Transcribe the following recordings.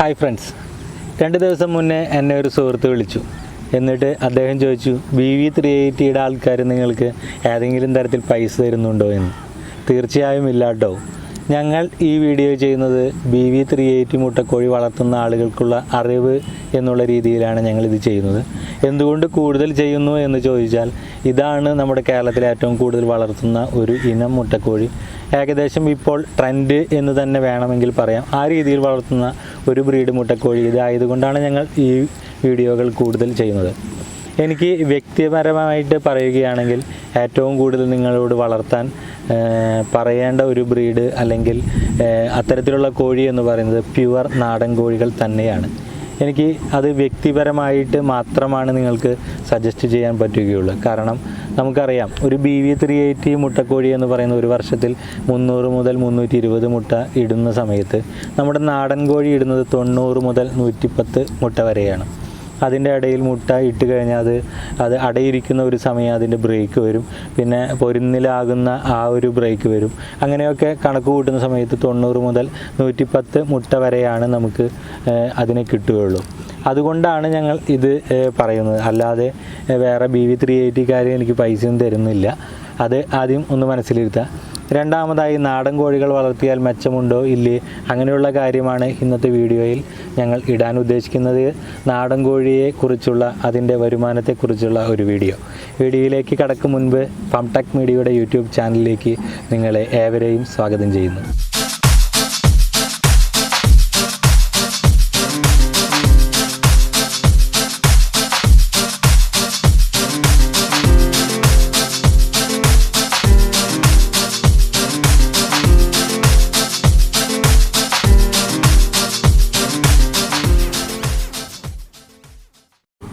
Hi friends രണ്ട് ദിവസം മുന്നേ എന്നെ ഒരു സുഹൃത്ത് വിളിച്ചു. എന്നിട്ട് അദ്ദേഹം ചോദിച്ചു വി വി ത്രീ എയ്റ്റിയുടെ ആൾക്കാർ നിങ്ങൾക്ക് ഏതെങ്കിലും തരത്തിൽ പൈസ തരുന്നുണ്ടോ എന്ന്? തീർച്ചയായും ഇല്ല കേട്ടോ ഞങ്ങൾ ഈ വീഡിയോ ചെയ്യുന്നത് ബി വി ത്രീ എയ്റ്റി മുട്ടക്കോഴി വളർത്തുന്ന ആളുകൾക്കുള്ള അറിവ് എന്നുള്ള രീതിയിലാണ് ഞങ്ങളിത് ചെയ്യുന്നത്. എന്തുകൊണ്ട് കൂടുതൽ ചെയ്യുന്നു എന്ന് ചോദിച്ചാൽ ഇതാണ് നമ്മുടെ കേരളത്തിൽ ഏറ്റവും കൂടുതൽ വളർത്തുന്ന ഒരു ഇനം മുട്ടക്കോഴി. ഏകദേശം ഇപ്പോൾ ട്രെൻഡ് എന്ന് തന്നെ വേണമെങ്കിൽ പറയാം. ആ രീതിയിൽ വളർത്തുന്ന ഒരു ബ്രീഡ് മുട്ടക്കോഴി ഇതായതുകൊണ്ടാണ് ഞങ്ങൾ ഈ വീഡിയോകൾ കൂടുതൽ ചെയ്യുന്നത്. എനിക്ക് വ്യക്തിപരമായിട്ട് പറയുകയാണെങ്കിൽ ഏറ്റവും കൂടുതൽ നിങ്ങളോട് വളർത്താൻ പറയേണ്ട ഒരു ബ്രീഡ് അല്ലെങ്കിൽ അത്തരത്തിലുള്ള കോഴി എന്ന് പറയുന്നത് പ്യുവർ നാടൻ കോഴികൾ തന്നെയാണ്. എനിക്ക് അത് വ്യക്തിപരമായിട്ട് മാത്രമാണ് നിങ്ങൾക്ക് സജസ്റ്റ് ചെയ്യാൻ പറ്റുകയുള്ളൂ. കാരണം നമുക്കറിയാം. ഒരു ബി വി ത്രീ എയ്റ്റി മുട്ടക്കോഴി എന്ന് പറയുന്ന ഒരു വർഷത്തിൽ മുന്നൂറ് മുതൽ മുന്നൂറ്റി ഇരുപത് മുട്ട ഇടുന്ന സമയത്ത് നമ്മുടെ നാടൻ കോഴി ഇടുന്നത് തൊണ്ണൂറ് മുതൽ നൂറ്റിപ്പത്ത് മുട്ട വരെയാണ്. അതിന്റെ ഇടയിൽ മുട്ട ഇട്ട് കഴിഞ്ഞാൽ അത് അത് അടയിരിക്കുന്ന ഒരു സമയം അതിന്റെ ബ്രേക്ക് വരും. പിന്നെ പൊരുന്നിലാകുന്ന ആ ഒരു ബ്രേക്ക് വരും. അങ്ങനെയൊക്കെ കണക്ക് കൂട്ടുന്ന സമയത്ത് തൊണ്ണൂറ് മുതൽ നൂറ്റിപ്പത്ത് മുട്ട വരെയാണ് നമുക്ക് അതിനെ കിട്ടുകയുള്ളൂ. അതുകൊണ്ടാണ് ഞങ്ങൾ ഇത് പറയുന്നത്. അല്ലാതെ വേറെ ബി വി ത്രീ എനിക്ക് പൈസയും തരുന്നില്ല. അത് ആദ്യം ഒന്ന് മനസ്സിലിരുത്തുക രണ്ടാമതായി നാടൻ കോഴികൾ വളർത്തിയാൽ മെച്ചമുണ്ടോ? ഇല്ലേ? അങ്ങനെയുള്ള കാര്യമാണ് ഇന്നത്തെ വീഡിയോയിൽ ഞങ്ങൾ ഇടാൻ ഉദ്ദേശിക്കുന്നത്. നാടൻ കോഴിയെ കുറിച്ചുള്ള അതിന്റെ വരുമാനത്തെക്കുറിച്ചുള്ള ഒരു വീഡിയോ. വീഡിയോയിലേക്ക് കടക്കും മുൻപ് പംടെക് മീഡിയയുടെ യൂട്യൂബ് ചാനലിലേക്ക് നിങ്ങളെ ഏവരെയും സ്വാഗതം ചെയ്യുന്നു.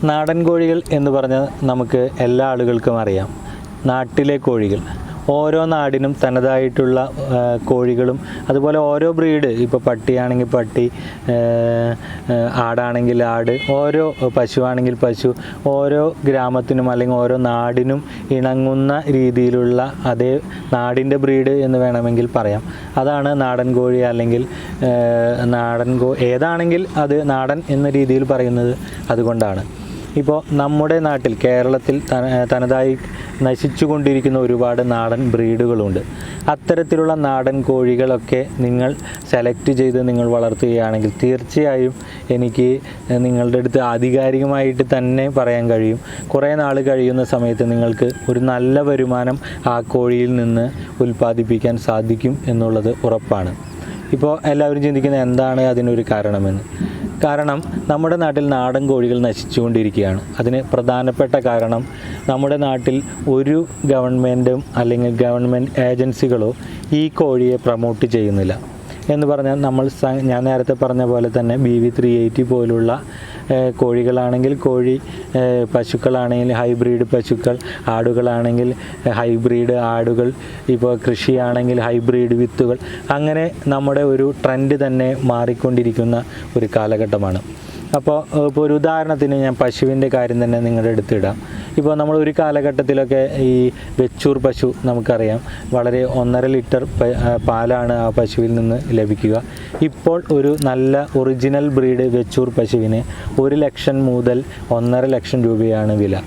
നാടൻ കോഴികൾ എന്ന് പറഞ്ഞാൽ നമുക്ക് എല്ലാ ആളുകൾക്കും അറിയാം. നാട്ടിലെ കോഴികൾ. ഓരോ നാടിനും തനതായിട്ടുള്ള കോഴികളും അതുപോലെ ഓരോ ബ്രീഡ് ഇപ്പോൾ പട്ടിയാണെങ്കിൽ പട്ടി ആടാണെങ്കിൽ ആട് ഓരോ പശുവാണെങ്കിൽ പശു ഓരോ ഗ്രാമത്തിനും അല്ലെങ്കിൽ ഓരോ നാടിനും ഇണങ്ങുന്ന രീതിയിലുള്ള അതേ നാടിന്റെ ബ്രീഡ് എന്ന് വേണമെങ്കിൽ പറയാം. അതാണ് നാടൻ കോഴി അല്ലെങ്കിൽ നാടൻ കോ ഏതാണെങ്കിൽ അത് നാടൻ എന്ന രീതിയിൽ പറയുന്നത് അതുകൊണ്ടാണ്. ഇപ്പോൾ നമ്മുടെ നാട്ടിൽ കേരളത്തിൽ തന- തനതായി നശിച്ചുകൊണ്ടിരിക്കുന്ന ഒരുപാട് നാടൻ ബ്രീഡുകളുണ്ട്. അത്തരത്തിലുള്ള നാടൻ കോഴികളൊക്കെ നിങ്ങൾ സെലക്ട് ചെയ്ത് നിങ്ങൾ വളർത്തുകയാണെങ്കിൽ തീർച്ചയായും എനിക്ക് നിങ്ങളുടെ അടുത്ത് ആധികാരികമായിട്ട് തന്നെ പറയാൻ കഴിയും. കുറേ നാൾ കഴിയുന്ന സമയത്ത് നിങ്ങൾക്ക് ഒരു നല്ല വരുമാനം ആ കോഴിയിൽ നിന്ന് ഉൽപ്പാദിപ്പിക്കാൻ സാധിക്കും എന്നുള്ളത് ഉറപ്പാണ്. ഇപ്പോൾ എല്ലാവരും ചിന്തിക്കുന്നത് എന്താണ് അതിനൊരു കാരണമെന്ന്? കാരണം നമ്മുടെ നാട്ടിൽ നാടൻ കോഴികൾ നശിച്ചുകൊണ്ടിരിക്കുകയാണ്. അതിന് പ്രധാനപ്പെട്ട കാരണം നമ്മുടെ നാട്ടിൽ ഒരു ഗവൺമെന്റും അല്ലെങ്കിൽ ഗവൺമെന്റ് ഏജൻസികളോ ഈ കോഴിയെ പ്രമോട്ട് ചെയ്യുന്നില്ല. എന്ന് പറഞ്ഞാൽ നമ്മൾ ഞാൻ നേരത്തെ പറഞ്ഞ പോലെ തന്നെ ബി വി ത്രീ എയ്റ്റി പോലുള്ള കോഴികളാണെങ്കിൽ കോഴി പശുക്കളാണെങ്കിൽ ഹൈബ്രിഡ് പശുക്കൾ ആടുകളാണെങ്കിൽ ഹൈബ്രിഡ് ആടുകൾ ഇപ്പോൾ കൃഷിയാണെങ്കിൽ ഹൈബ്രിഡ് വിത്തുകൾ. അങ്ങനെ നമ്മുടെ ഒരു ട്രെൻഡ് തന്നെ മാറിക്കൊണ്ടിരിക്കുന്ന ഒരു കാലഘട്ടമാണ്. അപ്പോൾ ഇപ്പോൾ ഒരു ഉദാഹരണത്തിന് ഞാൻ പശുവിന്റെ കാര്യം തന്നെ നിങ്ങളുടെ എടുത്തിടാം ഇപ്പോൾ നമ്മൾ ഒരു കാലഘട്ടത്തിലൊക്കെ ഈ വെച്ചൂർ പശു നമുക്കറിയാം. വളരെ ഒന്നര ലിറ്റർ പാലാണ് ആ പശുവിൽ നിന്ന് ലഭിക്കുക. ഇപ്പോൾ ഒരു നല്ല ഒറിജിനൽ ബ്രീഡ് വെച്ചൂർ പശുവിന് ഒരു ലക്ഷം മുതൽ ഒന്നര ലക്ഷം രൂപയാണ് വില.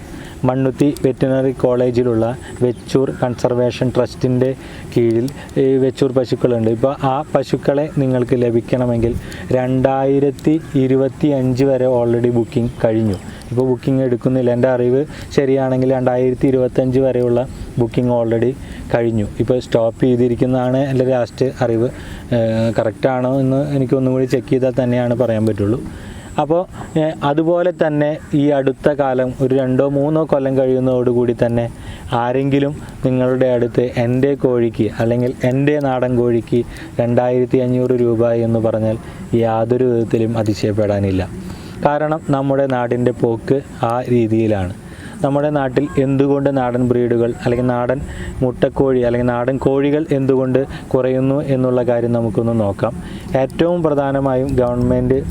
മണ്ണുത്തി വെറ്റിനറി കോളേജിലുള്ള വെച്ചൂർ കൺസർവേഷൻ ട്രസ്റ്റിന്റെ കീഴിൽ ഈ വെച്ചൂർ പശുക്കളുണ്ട്. ഇപ്പോൾ ആ പശുക്കളെ നിങ്ങൾക്ക് ലഭിക്കണമെങ്കിൽ രണ്ടായിരത്തി ഇരുപത്തി അഞ്ച് വരെ ഓൾറെഡി ബുക്കിംഗ് കഴിഞ്ഞു. ഇപ്പോൾ ബുക്കിംഗ് എടുക്കുന്നില്ല. എന്റെ അറിവ് ശരിയാണെങ്കിൽ രണ്ടായിരത്തി ഇരുപത്തഞ്ച് വരെയുള്ള ബുക്കിംഗ് ഓൾറെഡി കഴിഞ്ഞു. ഇപ്പോൾ സ്റ്റോപ്പ് ചെയ്തിരിക്കുന്നതാണ് എന്റെ ലാസ്റ്റ് അറിവ്. കറക്റ്റാണോ എന്ന് എനിക്ക് കൂടി ചെക്ക് ചെയ്താൽ തന്നെയാണ് പറയാൻ പറ്റുള്ളൂ. അപ്പോൾ അതുപോലെ തന്നെ ഈ അടുത്ത കാലം ഒരു രണ്ടോ മൂന്നോ കൊല്ലം കഴിയുന്നതോടുകൂടി തന്നെ ആരെങ്കിലും നിങ്ങളുടെ അടുത്ത് എന്റെ കോഴിക്ക് അല്ലെങ്കിൽ എന്റെ നാടൻ കോഴിക്ക് രണ്ടായിരത്തി അഞ്ഞൂറ് രൂപ എന്ന് പറഞ്ഞാൽ യാതൊരു വിധത്തിലും അതിശയപ്പെടാനില്ല. കാരണം നമ്മുടെ നാടിന്റെ പോക്ക് ആ രീതിയിലാണ്. നമ്മുടെ നാട്ടിൽ എന്തുകൊണ്ട് നാടൻ ബ്രീഡുകൾ അല്ലെങ്കിൽ നാടൻ മുട്ടക്കോഴി അല്ലെങ്കിൽ നാടൻ കോഴികൾ എന്തുകൊണ്ട് കുറയുന്നു എന്നുള്ള കാര്യം നമുക്കൊന്ന് നോക്കാം. ഏറ്റവും പ്രധാനമായും ഗവൺമെന്റ്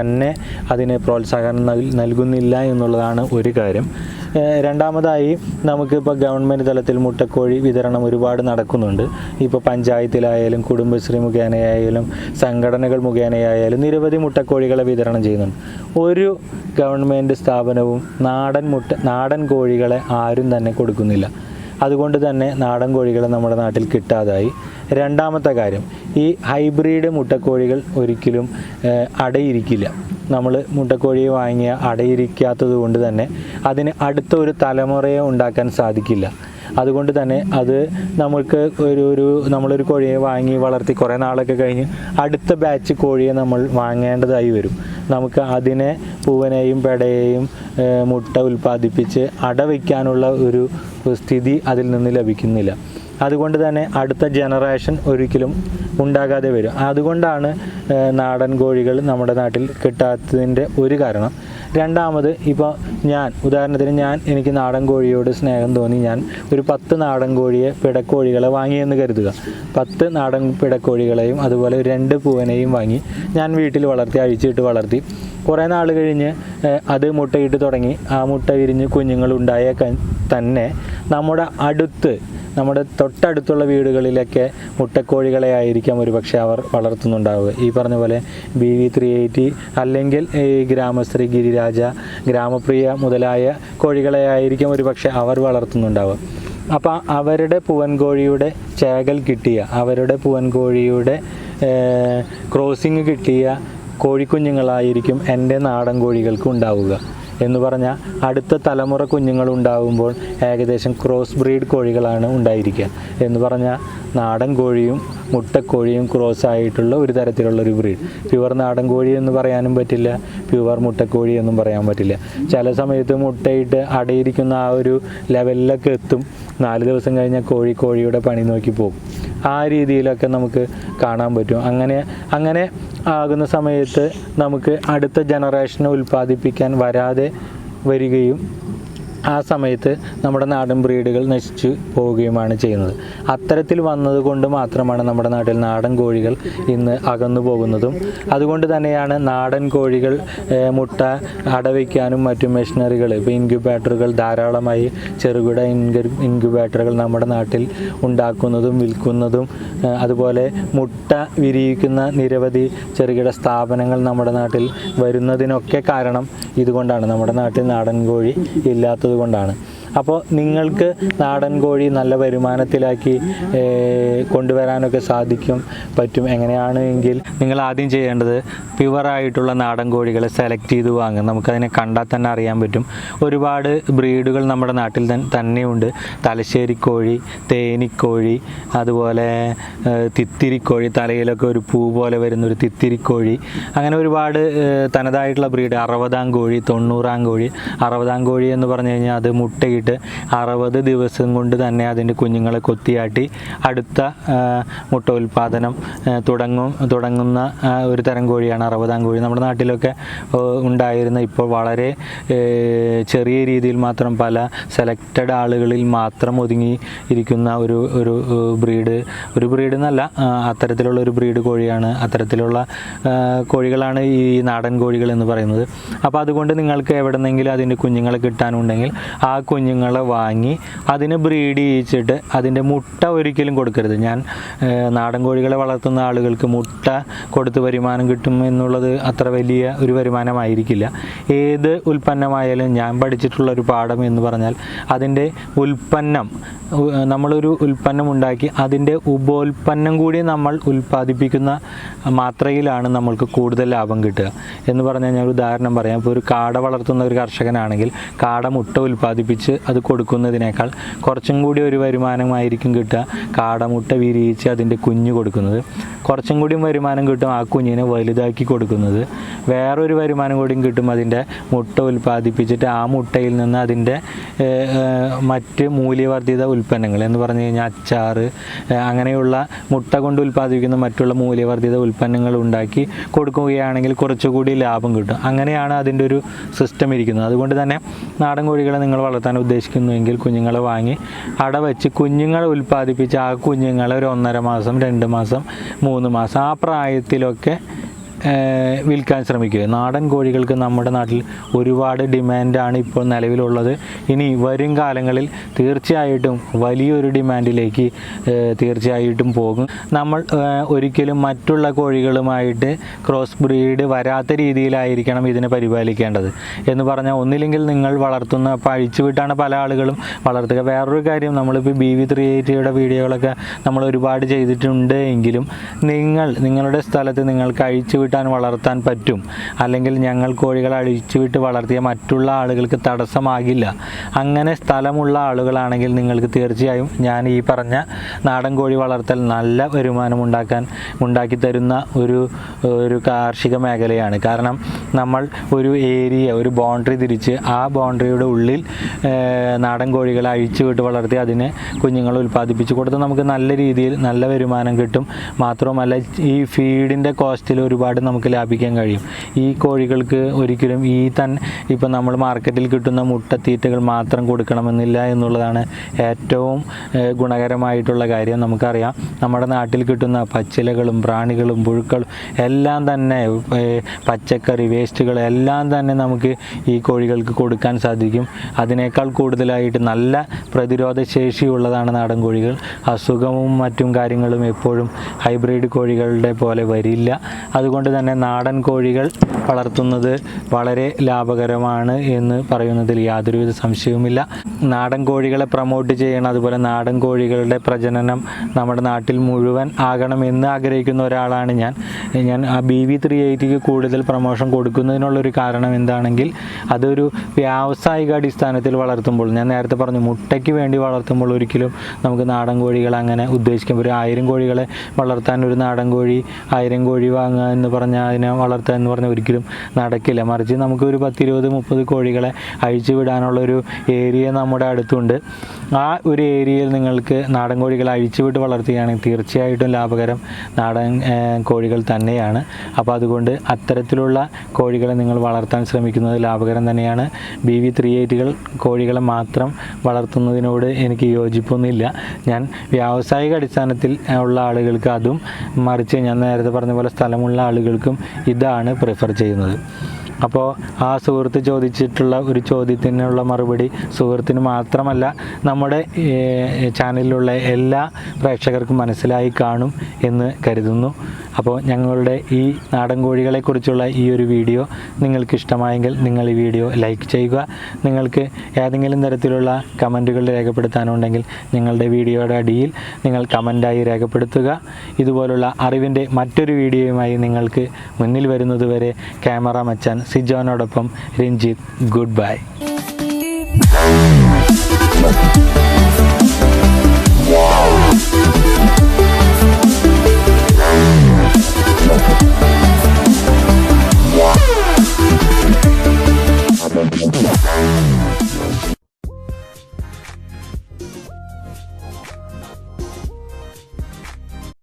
തന്നെ അതിന് പ്രോത്സാഹനം നൽ- നൽകുന്നില്ല എന്നുള്ളതാണ് ഒരു കാര്യം. രണ്ടാമതായി നമുക്കിപ്പോൾ ഗവൺമെന്റ് തലത്തിൽ മുട്ടക്കോഴി വിതരണം ഒരുപാട് നടക്കുന്നുണ്ട്. ഇപ്പോൾ പഞ്ചായത്തിലായാലും കുടുംബശ്രീ മുഖേനയായാലും സംഘടനകൾ മുഖേനയായാലും നിരവധി മുട്ടക്കോഴികളെ വിതരണം ചെയ്യുന്നുണ്ട്. ഒരു ഗവൺമെന്റ് സ്ഥാപനവും നാടൻ മുട്ട നാടൻ കോഴികളെ ആരും തന്നെ കൊടുക്കുന്നില്ല. അതുകൊണ്ട് തന്നെ നാടൻ കോഴികളെ നമ്മുടെ നാട്ടിൽ കിട്ടാതായി. രണ്ടാമത്തെ കാര്യം ഈ ഹൈബ്രിഡ് മുട്ടക്കോഴികൾ ഒരിക്കലും അടയിരിക്കില്ല. നമ്മൾ മുട്ടക്കോഴിയെ വാങ്ങിയ അടയിരിക്കാത്തത് കൊണ്ട് തന്നെ അതിന് അടുത്ത ഒരു തലമുറയെ ഉണ്ടാക്കാൻ സാധിക്കില്ല. അതുകൊണ്ട് തന്നെ അത് നമുക്ക് ഒരു ഒരു നമ്മളൊരു കോഴിയെ വാങ്ങി വളർത്തി കുറേ നാളൊക്കെ കഴിഞ്ഞ് അടുത്ത ബാച്ച് കോഴിയെ നമ്മൾ വാങ്ങേണ്ടതായി വരും. നമുക്ക് അതിനെ പൂവനെയും പെടയെയും മുട്ട ഉൽപ്പാദിപ്പിച്ച് അടവയ്ക്കാനുള്ള ഒരു സ്ഥിതി അതിൽ നിന്ന് ലഭിക്കുന്നില്ല. അതുകൊണ്ട് തന്നെ അടുത്ത ജനറേഷൻ ഒരിക്കലും ഉണ്ടാകാതെ വരും. അതുകൊണ്ടാണ് നാടൻ കോഴികൾ നമ്മുടെ നാട്ടിൽ കിട്ടാത്തതിന്റെ ഒരു കാരണം. രണ്ടാമത് ഇപ്പോൾ ഞാൻ ഉദാഹരണത്തിന് ഞാൻ എനിക്ക് നാടൻ കോഴിയോട് സ്നേഹം തോന്നി. ഞാൻ ഒരു പത്ത് നാടൻ കോഴിയെ പിടക്കോഴികളെ വാങ്ങിയെന്ന് കരുതുക. പത്ത് നാടൻ പിടക്കോഴികളെയും അതുപോലെ രണ്ട് പൂവനെയും വാങ്ങി ഞാൻ വീട്ടിൽ വളർത്തി അഴിച്ചിട്ട് വളർത്തി. കുറേ നാൾ കഴിഞ്ഞ് അത് മുട്ടയിട്ട് തുടങ്ങി. ആ മുട്ട വിരിഞ്ഞ് കുഞ്ഞുങ്ങളുണ്ടായ തന്നെ നമ്മുടെ അടുത്ത് നമ്മുടെ തൊട്ടടുത്തുള്ള വീടുകളിലൊക്കെ മുട്ടക്കോഴികളെ ആയിരിക്കാം ഒരു പക്ഷേ അവർ വളർത്തുന്നുണ്ടാവുക. ഈ പറഞ്ഞ പോലെ ബി വി ത്രീ എയ്റ്റി അല്ലെങ്കിൽ ഈ ഗ്രാമശ്രീ ഗിരിരാജ ഗ്രാമപ്രിയ മുതലായ കോഴികളെ ആയിരിക്കാം ഒരു പക്ഷേ അവർ വളർത്തുന്നുണ്ടാവുക. അപ്പോൾ അവരുടെ പൂവൻകോഴിയുടെ ചേകൽ കിട്ടിയ അവരുടെ പൂവൻകോഴിയുടെ ക്രോസിങ് കിട്ടിയ കോഴിക്കുഞ്ഞുങ്ങളായിരിക്കും എന്റെ നാടൻ കോഴികൾക്ക് ഉണ്ടാവുക. എന്ന് പറഞ്ഞാൽ അടുത്ത തലമുറ കുഞ്ഞുങ്ങൾ ഉണ്ടാകുമ്പോൾ ഏകദേശം ക്രോസ് ബ്രീഡ് കോഴികളാണ് ഉണ്ടായിരിക്കുക. എന്ന് പറഞ്ഞാൽ നാടൻ കോഴിയും മുട്ടക്കോഴിയും ക്രോസ് ആയിട്ടുള്ള ഒരു തരത്തിലുള്ള ഒരു ബ്രീഡ് പ്യുവർ നാടൻ കോഴി എന്ന് പറയാനും പറ്റില്ല. പ്യുവർ മുട്ടക്കോഴി എന്നും പറയാൻ പറ്റില്ല. ചില സമയത്ത് മുട്ടയിട്ട് അടയിരിക്കുന്ന ആ ഒരു ലെവലിലൊക്കെ എത്തും. നാല് ദിവസം കഴിഞ്ഞാൽ കോഴി കോഴിയുടെ പണി നോക്കി പോകും. ആ രീതിയിലൊക്കെ നമുക്ക് കാണാൻ പറ്റും. അങ്ങനെ അങ്ങനെ ആകുന്ന സമയത്ത് നമുക്ക് അടുത്ത ജനറേഷനെ ഉൽപ്പാദിപ്പിക്കാൻ വരാതെ വരികയും ആ സമയത്ത് നമ്മുടെ നാടൻ ബ്രീഡുകൾ നശിച്ചു പോവുകയുമാണ് ചെയ്യുന്നത്. അത്തരത്തിൽ വന്നതുകൊണ്ട് മാത്രമാണ് നമ്മുടെ നാട്ടിൽ നാടൻ കോഴികൾ ഇന്ന് അകന്നു പോകുന്നതും. അതുകൊണ്ട് തന്നെയാണ് നാടൻ കോഴികൾ മുട്ട അടവയ്ക്കാനും മറ്റു മെഷീനറികൾ ഇപ്പോൾ ഇൻക്യുബേറ്ററുകൾ ധാരാളമായി ചെറുകിട ഇൻക്യുബേറ്ററുകൾ നമ്മുടെ നാട്ടിൽ ഉണ്ടാക്കുന്നതും വിൽക്കുന്നതും അതുപോലെ മുട്ട വിരിയിക്കുന്ന നിരവധി ചെറുകിട സ്ഥാപനങ്ങൾ നമ്മുടെ നാട്ടിൽ വരുന്നതിനൊക്കെ കാരണം ഇതുകൊണ്ടാണ് നമ്മുടെ നാട്ടിൽ നാടൻ കോഴി ഇല്ലാത്തത് കൊണ്ടാണ്. അപ്പോൾ നിങ്ങൾക്ക് നാടൻ കോഴി നല്ല വരുമാനത്തിലാക്കി കൊണ്ടുവരാനൊക്കെ സാധിക്കും പറ്റും. എങ്ങനെയാണ് എങ്കിൽ നിങ്ങൾ ആദ്യം ചെയ്യേണ്ടത് പ്യുവറായിട്ടുള്ള നാടൻ കോഴികളെ സെലക്ട് ചെയ്ത് വാങ്ങും നമുക്കതിനെ കണ്ടാൽ തന്നെ അറിയാൻ പറ്റും. ഒരുപാട് ബ്രീഡുകൾ നമ്മുടെ നാട്ടിൽ തന്നെ തന്നെയുണ്ട്. തലശ്ശേരി കോഴി തേനിക്കോഴി അതുപോലെ തിത്തിരി തിത്തിരിക്കോഴി തലയിലൊക്കെ ഒരു പൂ പോലെ വരുന്ന ഒരു തിത്തിരിക്കോഴി. അങ്ങനെ ഒരുപാട് തനതായിട്ടുള്ള ബ്രീഡ് അറുപതാം കോഴി തൊണ്ണൂറാം കോഴി. അറുപതാം കോഴി എന്ന് പറഞ്ഞു കഴിഞ്ഞാൽ അത് മുട്ടയിട്ട് അറുപത് ദിവസം കൊണ്ട് തന്നെ അതിന്റെ കുഞ്ഞുങ്ങളെ കൊത്തിയാട്ടി അടുത്ത മുട്ട ഉൽപ്പാദനം തുടങ്ങും തുടങ്ങുന്ന ഒരു തരം കോഴിയാണ് അറുപതാം കോഴി. നമ്മുടെ നാട്ടിലൊക്കെ ഉണ്ടായിരുന്ന ഇപ്പോൾ വളരെ ചെറിയ രീതിയിൽ മാത്രം പല സെലക്റ്റഡ് ആളുകളിൽ മാത്രം ഒതുങ്ങി ഇരിക്കുന്ന ഒരു ഒരു ബ്രീഡ് ഒരു ബ്രീഡ് എന്നല്ല അത്തരത്തിലുള്ള ഒരു ബ്രീഡ് കോഴിയാണ് അത്തരത്തിലുള്ള കോഴികളാണ് ഈ നാടൻ കോഴികൾ എന്ന് പറയുന്നത്. അപ്പോൾ അതുകൊണ്ട് നിങ്ങൾക്ക് എവിടെന്നെങ്കിലും അതിന്റെ കുഞ്ഞുങ്ങളെ കിട്ടാനുണ്ടെങ്കിൽ ആ കുഞ്ഞുങ്ങളെ വാങ്ങി അതിനെ ബ്രീഡ് ചെയ്യിച്ചിട്ട് അതിന്റെ മുട്ട ഒരിക്കലും കൊടുക്കരുത്. ഞാൻ നാടൻ കോഴികളെ വളർത്തുന്ന ആളുകൾക്ക് മുട്ട കൊടുത്ത് വരുമാനം കിട്ടും എന്നുള്ളത് അത്ര വലിയ ഒരു വരുമാനമായിരിക്കില്ല. ഏത് ഉൽപ്പന്നമായാലും ഞാൻ പഠിച്ചിട്ടുള്ള ഒരു പാഠം എന്ന് പറഞ്ഞാൽ അതിന്റെ ഉൽപ്പന്നം നമ്മളൊരു ഉൽപ്പന്നം ഉണ്ടാക്കി അതിന്റെ ഉപോൽപ്പന്നം കൂടി നമ്മൾ ഉൽപ്പാദിപ്പിക്കുന്ന മാത്രയിലാണ് നമ്മൾക്ക് കൂടുതൽ ലാഭം കിട്ടുക. എന്ന് പറഞ്ഞാൽ ഞാൻ ഒരു ഉദാഹരണം പറയാം. ഇപ്പോൾ ഒരു കാട വളർത്തുന്ന ഒരു കർഷകനാണെങ്കിൽ കാട മുട്ട ഉൽപ്പാദിപ്പിച്ച് അത് കൊടുക്കുന്നതിനേക്കാൾ കുറച്ചും കൂടി ഒരു വരുമാനമായിരിക്കും കിട്ടുക കാടമുട്ട വിരിയിച്ച് അതിന്റെ കുഞ്ഞ് കൊടുക്കുന്നത്. കുറച്ചും കൂടി വരുമാനം കിട്ടും ആ കുഞ്ഞിനെ വലുതാക്കി കൊടുക്കുന്നത്. വേറൊരു വരുമാനം കൂടിയും കിട്ടും അതിന്റെ മുട്ട ഉൽപ്പാദിപ്പിച്ചിട്ട് ആ മുട്ടയിൽ നിന്ന് അതിന്റെ മറ്റ് മൂല്യവർദ്ധിത ഉൽപ്പന്നങ്ങൾ എന്ന് പറഞ്ഞു കഴിഞ്ഞാൽ അച്ചാർ അങ്ങനെയുള്ള മുട്ട കൊണ്ട് ഉൽപ്പാദിപ്പിക്കുന്ന മറ്റുള്ള മൂല്യവർദ്ധിത ഉൽപ്പന്നങ്ങൾ ഉണ്ടാക്കി കൊടുക്കുകയാണെങ്കിൽ കുറച്ചുകൂടി ലാഭം കിട്ടും. അങ്ങനെയാണ് അതിന്റെ ഒരു സിസ്റ്റം ഇരിക്കുന്നത്. അതുകൊണ്ട് തന്നെ നാടൻ കോഴികളെ നിങ്ങൾ വളർത്താൻ ഉദ്ദേശിക്കുന്നുവെങ്കിൽ കുഞ്ഞുങ്ങളെ വാങ്ങി അട വെച്ച് കുഞ്ഞുങ്ങളെ ഉൽപ്പാദിപ്പിച്ച് ആ കുഞ്ഞുങ്ങളെ ഒരു ഒന്നര മാസം രണ്ട് മാസം മൂന്ന് മാസം ആ പ്രായത്തിലൊക്കെ വിൽക്കാൻ ശ്രമിക്കുക. നാടൻ കോഴികൾക്ക് നമ്മുടെ നാട്ടിൽ ഒരുപാട് ഡിമാൻഡാണ് ഇപ്പോൾ നിലവിലുള്ളത്. ഇനി വരും കാലങ്ങളിൽ തീർച്ചയായിട്ടും വലിയൊരു ഡിമാൻഡിലേക്ക് തീർച്ചയായിട്ടും പോകും. നമ്മൾ ഒരിക്കലും മറ്റുള്ള കോഴികളുമായിട്ട് ക്രോസ് ബ്രീഡ് വരാത്ത രീതിയിലായിരിക്കണം ഇതിനെ പരിപാലിക്കേണ്ടത്. എന്ന് പറഞ്ഞാൽ ഒന്നില്ലെങ്കിൽ നിങ്ങൾ വളർത്തുന്ന ഇപ്പോൾ അഴിച്ചുവിട്ടാണ് പല ആളുകളും വളർത്തുക. വേറൊരു കാര്യം നമ്മളിപ്പോൾ ബി വി ത്രീ എയ്റ്റിയുടെ വീഡിയോകളൊക്കെ നമ്മൾ ഒരുപാട് ചെയ്തിട്ടുണ്ട് എങ്കിലും നിങ്ങൾ നിങ്ങളുടെ സ്ഥലത്ത് നിങ്ങൾക്ക് അഴിച്ചുവിട്ടാൻ വളർത്താൻ പറ്റും. അല്ലെങ്കിൽ ഞങ്ങൾ കോഴികളെ അഴിച്ചുവിട്ട് വളർത്തിയ മറ്റുള്ള ആളുകൾക്ക് തടസ്സമാകില്ല. അങ്ങനെ സ്ഥലമുള്ള ആളുകളാണെങ്കിൽ നിങ്ങൾക്ക് തീർച്ചയായും ഞാൻ ഈ പറഞ്ഞ നാടൻ കോഴി വളർത്തൽ നല്ല വരുമാനം ഉണ്ടാക്കാൻ ഉണ്ടാക്കി തരുന്ന ഒരു ഒരു കാർഷിക മേഖലയാണ്. കാരണം നമ്മൾ ഒരു ഏരിയ ഒരു ബൗണ്ടറി തിരിച്ച് ആ ബൗണ്ടറിയുടെ ഉള്ളിൽ നാടൻ കോഴികളെ അഴിച്ചു വിട്ട് വളർത്തി അതിനെ കുഞ്ഞുങ്ങൾ ഉൽപ്പാദിപ്പിച്ച് കൊടുത്ത് നമുക്ക് നല്ല രീതിയിൽ നല്ല വരുമാനം കിട്ടും. മാത്രമല്ല ഈ ഫീഡിന്റെ കോസ്റ്റിൽ ഒരുപാട് നമുക്ക് ലാഭിക്കാൻ കഴിയും. ഈ കോഴികൾക്ക് ഒരിക്കലും ഈ തൻ ഇപ്പം നമ്മൾ മാർക്കറ്റിൽ കിട്ടുന്ന മുട്ടത്തീറ്റകൾ മാത്രം കൊടുക്കണമെന്നില്ല എന്നുള്ളതാണ് ഏറ്റവും ഗുണകരമായിട്ടുള്ള കാര്യം. നമുക്കറിയാം നമ്മുടെ നാട്ടിൽ കിട്ടുന്ന പച്ചിലകളും പ്രാണികളും പുഴുക്കളും എല്ലാം തന്നെ പച്ചക്കറി വേസ്റ്റുകൾ എല്ലാം തന്നെ നമുക്ക് ഈ കോഴികൾക്ക് കൊടുക്കാൻ സാധിക്കും. അതിനേക്കാൾ കൂടുതലായിട്ട് നല്ല പ്രതിരോധ ശേഷിയുള്ളതാണ് നാടൻ കോഴികൾ. അസുഖവും മറ്റും കാര്യങ്ങളും എപ്പോഴും ഹൈബ്രിഡ് കോഴികളുടെ പോലെ വരില്ല. അതുകൊണ്ട് തന്നെ നാടൻ കോഴികൾ വളർത്തുന്നത് വളരെ ലാഭകരമാണ് എന്ന് പറയുന്നതിൽ യാതൊരുവിധ സംശയവുമില്ല. നാടൻ കോഴികളെ പ്രൊമോട്ട് ചെയ്യണം അതുപോലെ നാടൻ കോഴികളുടെ പ്രജനനം നമ്മുടെ നാട്ടിൽ മുഴുവൻ ആകണമെന്ന് ആഗ്രഹിക്കുന്ന ഒരാളാണ് ഞാൻ. ഞാൻ ആ ബി വി ത്രീ എയ്റ്റിക്ക് കൂടുതൽ പ്രൊമോഷൻ കൊടുക്കുന്നതിനുള്ളൊരു കാരണം എന്താണെങ്കിൽ അതൊരു വ്യാവസായിക അടിസ്ഥാനത്തിൽ വളർത്തുമ്പോൾ ഞാൻ നേരത്തെ പറഞ്ഞു മുട്ടയ്ക്ക് വേണ്ടി വളർത്തുമ്പോൾ ഒരിക്കലും നമുക്ക് നാടൻ കോഴികൾ അങ്ങനെ ഉദ്ദേശിക്കുമ്പോൾ ഒരു ആയിരം കോഴികളെ വളർത്താൻ ഒരു നാടൻ കോഴി ആയിരം കോഴി വാങ്ങുക എന്ന് പറഞ്ഞാൽ അതിനെ വളർത്തുക എന്ന് പറഞ്ഞാൽ ഒരിക്കലും നടക്കില്ല. മറിച്ച് നമുക്ക് ഒരു പത്തിരുപത് മുപ്പത് കോഴികളെ അഴിച്ചു വിടാനുള്ള ഒരു ഏരിയ നമ്മുടെ അടുത്തുണ്ട്. ആ ഒരു ഏരിയയിൽ നിങ്ങൾക്ക് നാടൻ കോഴികളെ അഴിച്ചുവിട്ട് വളർത്തുകയാണെങ്കിൽ തീർച്ചയായിട്ടും ലാഭകരം നാടൻ കോഴികൾ തന്നെയാണ്. അപ്പോൾ അതുകൊണ്ട് അത്തരത്തിലുള്ള കോഴികളെ നിങ്ങൾ വളർത്താൻ ശ്രമിക്കുന്നത് ലാഭകരം തന്നെയാണ്. ബി വി ത്രീ എയ്റ്റുകൾ കോഴികളെ മാത്രം വളർത്തുന്നതിനോട് എനിക്ക് യോജിപ്പൊന്നുമില്ല. ഞാൻ വ്യാവസായിക അടിസ്ഥാനത്തിൽ ഉള്ള ആളുകൾക്ക് അതും മറിച്ച് ഞാൻ നേരത്തെ പറഞ്ഞ പോലെ സ്ഥലമുള്ള ആളുകൾക്കും ഇതാണ് പ്രിഫർ ചെയ്യുന്നത്. അപ്പോൾ ആ സുഹൃത്ത് ചോദിച്ചിട്ടുള്ള ഒരു ചോദ്യത്തിനുള്ള മറുപടി സുഹൃത്തിന് മാത്രമല്ല നമ്മുടെ ചാനലിലുള്ള എല്ലാ പ്രേക്ഷകർക്കും മനസ്സിലായി കാണും എന്ന് കരുതുന്നു. അപ്പോൾ ഞങ്ങളുടെ ഈ നാടൻ കോഴികളെക്കുറിച്ചുള്ള ഈ ഒരു വീഡിയോ നിങ്ങൾക്ക് ഇഷ്ടമായെങ്കിൽ നിങ്ങൾ ഈ വീഡിയോ ലൈക്ക് ചെയ്യുക. നിങ്ങൾക്ക് ഏതെങ്കിലും തരത്തിലുള്ള കമന്റുകൾ രേഖപ്പെടുത്താനുണ്ടെങ്കിൽ നിങ്ങളുടെ വീഡിയോയുടെ അടിയിൽ നിങ്ങൾ കമന്റായി രേഖപ്പെടുത്തുക. ഇതുപോലുള്ള അറിവിന്റെ മറ്റൊരു വീഡിയോയുമായി നിങ്ങൾക്ക് മുന്നിൽ വരുന്നതുവരെ ക്യാമറ മച്ചാൻ സിജോനോടൊപ്പം രഞ്ജിത്ത് ഗുഡ് ബൈ Wow.